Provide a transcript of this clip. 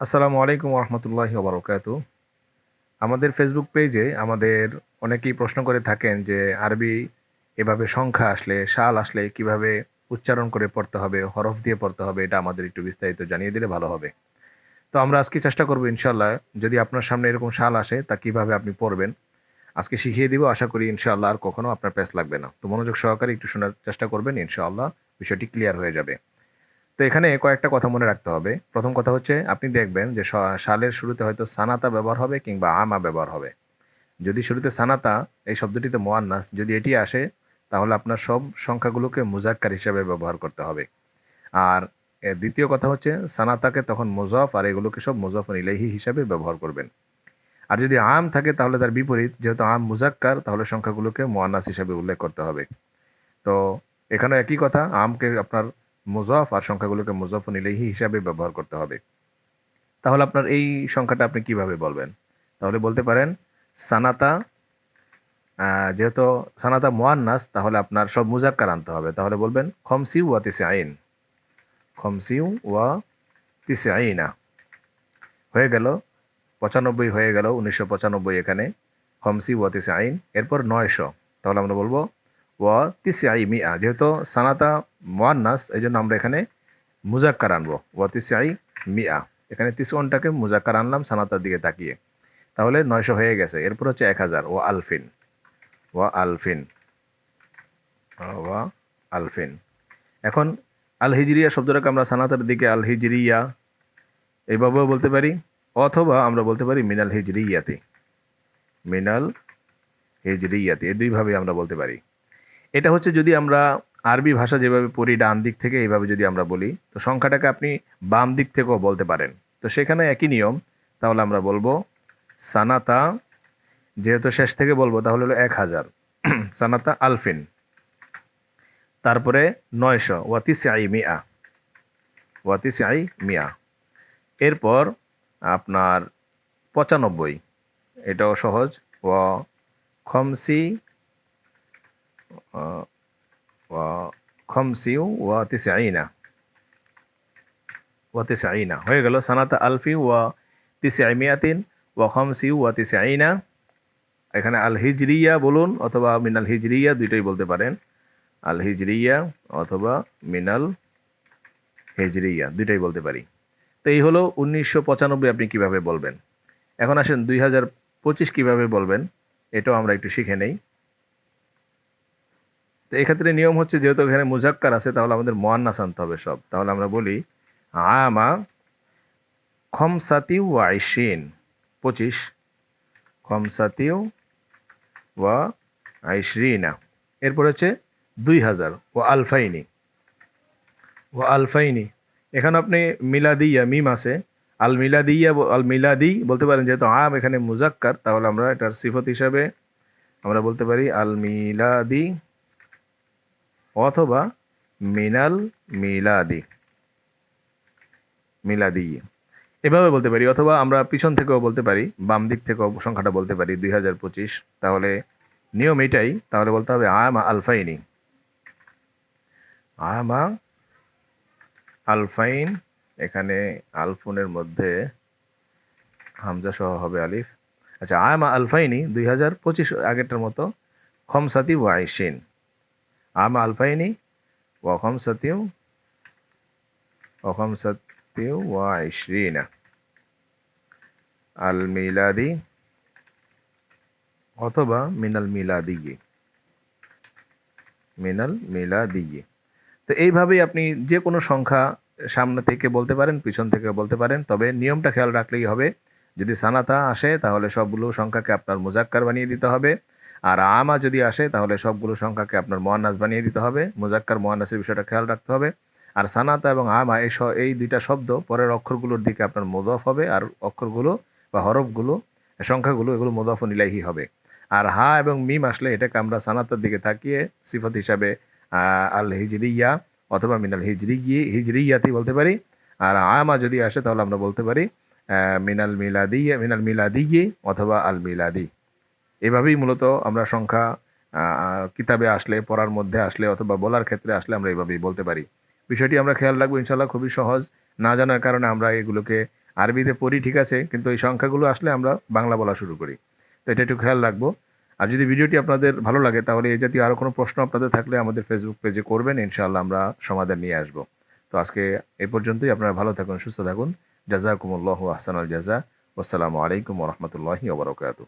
আসসালামু আলাইকুম রহমতুল্লাহি ওবরকাতু। আমাদের ফেসবুক পেজে আমাদের অনেকেই প্রশ্ন করে থাকেন যে, আরবি এভাবে সংখ্যা আসলে শাল আসলে কীভাবে উচ্চারণ করে পড়তে হবে, হরফ দিয়ে পড়তে হবে, এটা আমাদের একটু বিস্তারিত জানিয়ে দিলে ভালো হবে। তো আমরা আজকে চেষ্টা করব ইনশাল্লাহ যদি আপনার সামনে এরকম শাল আসে, তা কীভাবে আপনি পড়বেন? আজকে শিখিয়ে দিব, আশা করি ইনশাআল্লাহ আর কখনো আপনার প্যাস লাগবে না। তো মনোযোগ সহকারে একটু শোনার চেষ্টা করবেন, ইনশাআল্লাহ বিষয়টি ক্লিয়ার হয়ে যাবে। তো এখানে কয়েকটা কথা মনে রাখতে হবে। প্রথম কথা হচ্ছে, আপনি দেখবেন যে সালের শুরুতে হয়তো সানাতা ব্যবহার হবে কিংবা আমা ব্যবহার হবে। যদি শুরুতে সানাতা, এই শব্দটিতে মোয়ান্নাস, যদি এটি আসে, তাহলে আপনার সব সংখ্যাগুলোকে মুজাক্কার হিসাবে ব্যবহার করতে হবে। আর দ্বিতীয় কথা হচ্ছে, সানাতাকে তখন মুজফ আর এগুলোকে সব মুজফ ইলাহি হিসাবে ব্যবহার করবেন। আর যদি আম থাকে, তাহলে তার বিপরীত, যেহেতু আম মুজাক্কার, তাহলে সংখ্যাগুলোকে মোয়ান্নাস হিসাবে উল্লেখ করতে হবে। তো এখানে একই কথা, আমকে আপনার মুজফ আর সংখ্যাগুলোকে মুজফ ইলাহি হিসাবে ব্যবহার করতে হবে। তাহলে আপনার এই সংখ্যাটা আপনি কীভাবে বলবেন? তাহলে বলতে পারেন, সানাতা যেহেতু সানাতা মোয়ান্নাস, তাহলে আপনার সব মুজাক্কার আনতে হবে। তাহলে বলবেন, খমসি ওয়া তিসে আইন খমসি ওয়া তিসে আইনা হয়ে গেল, পঁচানব্বই হয়ে গেল, উনিশশো পঁচানব্বই এখানে। খমসি ওয়া তিসে আইন এরপর নয়শো। তাহলে আমরা বলব, ওয়া তিসে আই মিয়া যেহেতু সানাতা মোয়ান্নাস এই জন্য আমরা এখানে মুজাক্কার আনব। ওয়া তিসে আই মিয়া। এখানে তিসওয়ানটাকে মুজাক্কার আনলাম, সানাতার দিকে তাকিয়ে। তাহলে নয়শো হয়ে গেছে। এরপর হচ্ছে এক হাজার। ও আলফিন। ওয়া আলফিন। ওয়া আলফিন। এখন আল হিজরিয়া শব্দটাকে আমরা সানাতার দিকে আল হিজরিয়া এইভাবেও বলতে পারি, অথবা আমরা বলতে পারি মিনাল হিজরিয়াতে। মিনাল হিজরিয়াতে। এই দুইভাবে আমরা বলতে পারি। এটা হচ্ছে যদি আমরা আরবি ভাষা যেভাবে পড়ি ডান দিক থেকে, এইভাবে যদি আমরা বলি, তো সংখ্যাটাকে আপনি বাম দিক থেকেও বলতে পারেন। তো সেখানে একই নিয়ম, তাহলে আমরা বলব, সানাতা, যেহেতু শেষ থেকে বলব, তাহলে হলো এক হাজার। সানাতা আলফিন। তারপরে নয়শো ওয়াতিসে আই মিয়া। ওয়াতিসে আই মিয়া। এরপর আপনার পঁচানব্বই। এটাও সহজ। ও, খমসি খমসিউ ওয়া তিসআইনা ওয়া তিসআইনা হয়ে গেল সানাতা আলফি ওয়া তিসআইমিয়াতিন ওয়া খমসিউ ওয়া তিসআইনা এখানে আল হিজরিয়া বলুন অথবা মিনাল হিজরিয়া দুইটাই বলতে পারেন। আল হিজরিয়া অথবা মিনাল হিজরিয়া দুইটাই বলতে পারি। তো এই হলো উনিশশো পঁচানব্বই আপনি কীভাবে বলবেন। এখন আসেন দুই হাজার পঁচিশ কীভাবে বলবেন, এটাও আমরা একটু শিখে নেই। তো এক্ষেত্রে নিয়ম হচ্ছে যেহেতু এখানে মুজাক্কার আছে, তাহলে আমাদের মোয়ান্নাস আনতে হবে সব। তাহলে আমরা বলি, আমা খমসাতিউ ওয়া আইসিন পঁচিশ। খমসাতিউ ওয়া আইশরিনা, এরপর হচ্ছে দুই হাজার। ও আলফাইনি ও আলফাইনি। এখানে আপনি মিলাদিয়া, মিম আছে। আল মিলাদিয়া আল মিলাদি বলতে পারেন যেহেতু আম এখানে মুজাক্কার, তাহলে আমরা এটার সিফত হিসাবে আমরা বলতে পারি আল মিলাদি অথবা মিনাল মিলাদি মিলাদি। এভাবে বলতে পারি, অথবা আমরা পিছন থেকেও বলতে পারি, বাম দিক থেকেও সংখ্যাটা বলতে পারি, দুই হাজার পঁচিশ। তাহলে নিয়ম এটাই, তাহলে বলতে হবে আমা আলফাইনি। আমা আলফাইন, এখানে আলফুনের মধ্যে হামজা সহ হবে আলিফ। আচ্ছা আমা আলফাইনি, দুই হাজার পঁচিশ আগেরটার মতো, খমসাতি ওয়াইশিন। আমা আলফাইনি ওয়া খমসাতিউ ওয়া খমসাতিউ ওয়াইশরিনা আল মিলাদি, অথবা মিনাল মিলাদিয়ে মিনাল মিলাদিয়ে তো এইভাবেই আপনি যে কোনো সংখ্যা সামনে থেকে বলতে পারেন, পিছন থেকে বলতে পারেন, তবে নিয়মটা খেয়াল রাখলেই হবে। যদি সানাতা আসে, তাহলে সবগুলো সংখ্যাকে আপনার মুজাক্কার বানিয়ে দিতে হবে। আর আমা যদি আসে, তাহলে সবগুলো সংখ্যাকে আপনার মোয়ান্নাস বানিয়ে দিতে হবে। মুজাক্কার মোয়ান্নাসের বিষয়টা খেয়াল রাখতে হবে। আর সানাতা এবং আমা এই এই দুইটা শব্দ পরের অক্ষরগুলোর দিকে আপনার মোদফ হবে, আর অক্ষরগুলো বা হরফগুলো, সংখ্যাগুলো এগুলো মোদফ নিলাহি হবে। আর হা এবং মিম আসলে এটাকে আমরা সানাতার দিকে থাকিয়ে সিফত হিসাবে আল হিজরিয়া অথবা মিনাল হিজরি হিজরিয়াতি বলতে পারি। আর আমা যদি আসে, তাহলে আমরা বলতে পারি মিনাল মিলাদি মিনাল মিলাদি অথবা আল মিলাদি এভাবেই মূলত আমরা সংখ্যা কিতাবে আসলে, পড়ার মধ্যে আসলে, অথবা বলার ক্ষেত্রে আসলে আমরা এভাবেই বলতে পারি। বিষয়টি আমরা খেয়াল রাখব ইনশাল্লাহ খুবই সহজ। না জানার কারণে আমরা এগুলোকে আরবিতে পড়ি, ঠিক আছে? কিন্তু এই সংখ্যাগুলো আসলে আমরা বাংলা বলা শুরু করি। তো এটা একটু খেয়াল রাখব। আর যদি ভিডিওটি আপনাদের ভালো লাগে, তাহলে এই জাতীয় আরও কোনো প্রশ্ন আপনাদের থাকলে আমাদের ফেসবুক পেজে করবেন, ইনশাআল্লাহ আমরা সমাধান নিয়ে আসব। তো আজকে এ পর্যন্তই, আপনারা ভালো থাকুন, সুস্থ থাকুন। জাজাকুমুল্লাহ আহসানুল জাজা। আসসালামু আলাইকুম রহমতুল্লাহি ওবরাকাতু